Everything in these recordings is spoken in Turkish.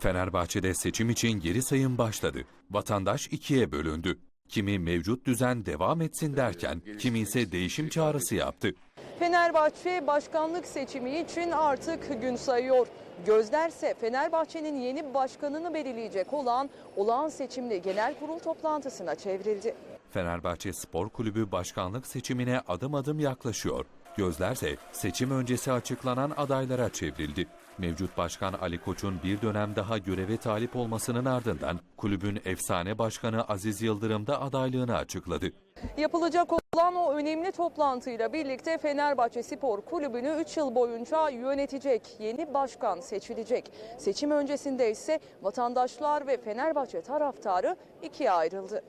Fenerbahçe'de seçim için geri sayım başladı. Vatandaş ikiye bölündü. Kimi mevcut düzen devam etsin derken, kimi ise değişim çağrısı yaptı. Fenerbahçe başkanlık seçimi için artık gün sayıyor. Gözlerse Fenerbahçe'nin yeni başkanını belirleyecek olan olağan seçimli genel kurul toplantısına çevrildi. Fenerbahçe Spor Kulübü başkanlık seçimine adım adım yaklaşıyor. Gözlerse seçim öncesi açıklanan adaylara çevrildi. Mevcut başkan Ali Koç'un bir dönem daha göreve talip olmasının ardından kulübün efsane başkanı Aziz Yıldırım da adaylığını açıkladı. Yapılacak olan o önemli toplantıyla birlikte Fenerbahçe Spor Kulübü'nü 3 yıl boyunca yönetecek yeni başkan seçilecek. Seçim öncesinde ise vatandaşlar ve Fenerbahçe taraftarı ikiye ayrıldı.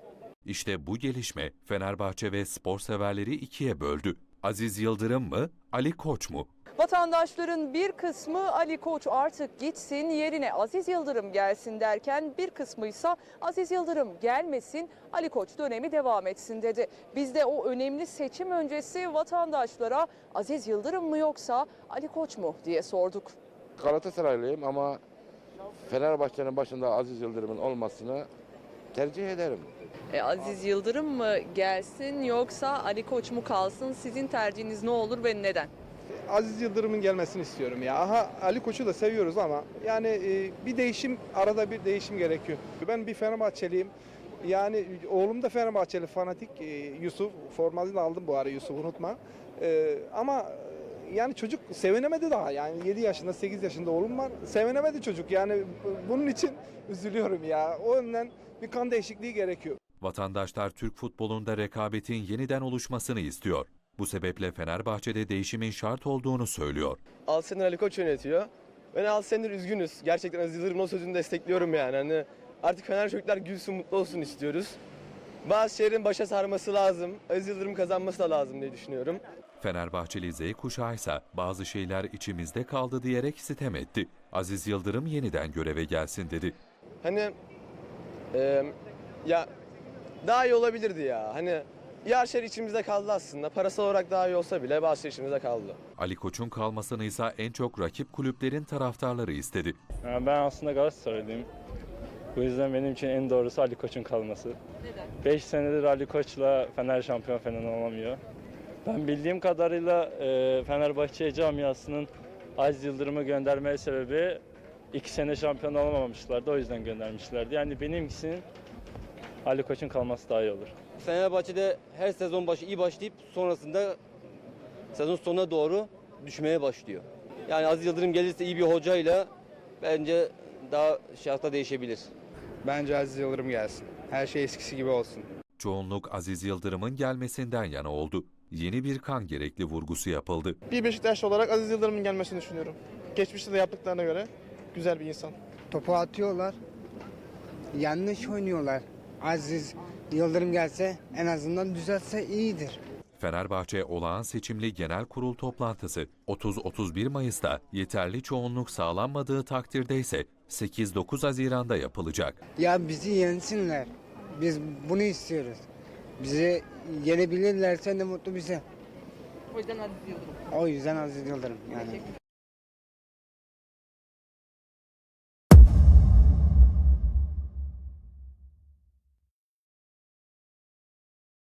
İşte bu gelişme Fenerbahçe ve spor severleri ikiye böldü. Aziz Yıldırım mı, Ali Koç mu? Vatandaşların bir kısmı Ali Koç artık gitsin yerine Aziz Yıldırım gelsin derken bir kısmı ise Aziz Yıldırım gelmesin Ali Koç dönemi devam etsin dedi. Biz de o önemli seçim öncesi vatandaşlara Aziz Yıldırım mı yoksa Ali Koç mu diye sorduk. Galatasaraylıyım ama Fenerbahçe'nin başında Aziz Yıldırım'ın olmasını tercih ederim. E, Aziz Yıldırım mı gelsin yoksa Ali Koç mu kalsın sizin tercihiniz ne olur ve neden? Aziz Yıldırım'ın gelmesini istiyorum ya. Aha Ali Koç'u da seviyoruz ama yani e, bir değişim arada bir değişim gerekiyor. Ben bir Fenerbahçeliyim. Yani oğlum da Fenerbahçeli fanatik e, Yusuf. Formasını aldım bu ara Yusuf unutma. E, ama yani çocuk sevinemedi daha. Yani 7 yaşında 8 yaşında oğlum var. Sevinemedi çocuk. Yani bu- bunun için üzülüyorum ya. O yönden bir kan değişikliği gerekiyor. Vatandaşlar Türk futbolunda rekabetin yeniden oluşmasını istiyor. Bu sebeple Fenerbahçe'de değişimin şart olduğunu söylüyor. 6 senedir Ali Koç yönetiyor. Ben 6 senedir üzgünüz. Gerçekten Aziz Yıldırım'ın o sözünü destekliyorum yani. Hani artık Fener çocuklar gülsün, mutlu olsun istiyoruz. Bazı şeylerin başa sarması lazım. Aziz Yıldırım kazanması da lazım diye düşünüyorum. Fenerbahçeli Z kuşağı ise bazı şeyler içimizde kaldı diyerek sitem etti. Aziz Yıldırım yeniden göreve gelsin dedi. Hani e, ya daha iyi olabilirdi ya. Hani ya şeyler içimizde kaldı aslında. Parasal olarak daha iyi olsa bile bazı şeyler içimizde kaldı. Ali Koç'un kalmasını ise en çok rakip kulüplerin taraftarları istedi. Yani ben aslında Galatasaraylıyım. Bu yüzden benim için en doğrusu Ali Koç'un kalması. Neden? 5 senedir Ali Koç'la Fener şampiyon falan olamıyor. Ben bildiğim kadarıyla e, Fenerbahçe camiasının Aziz Yıldırım'ı göndermeye sebebi 2 sene şampiyon olamamışlardı. O yüzden göndermişlerdi. Yani benimkisinin Ali Koç'un kalması daha iyi olur. Fenerbahçe'de her sezon başı iyi başlayıp sonrasında sezon sonuna doğru düşmeye başlıyor. Yani Aziz Yıldırım gelirse iyi bir hocayla bence daha şartlar değişebilir. Bence Aziz Yıldırım gelsin. Her şey eskisi gibi olsun. Çoğunluk Aziz Yıldırım'ın gelmesinden yana oldu. Yeni bir kan gerekli vurgusu yapıldı. Bir Beşiktaşlı olarak Aziz Yıldırım'ın gelmesini düşünüyorum. Geçmişte de yaptıklarına göre güzel bir insan. topu atıyorlar. Yanlış oynuyorlar. Aziz Yıldırım gelse en azından düzelse iyidir. Fenerbahçe olağan seçimli genel kurul toplantısı 30-31 Mayıs'ta yeterli çoğunluk sağlanmadığı takdirde ise 8-9 Haziran'da yapılacak. Ya bizi yensinler. Biz bunu istiyoruz. Bizi yenebilirlerse ne mutlu bize. O yüzden Aziz Yıldırım. O yüzden Aziz Yıldırım yani.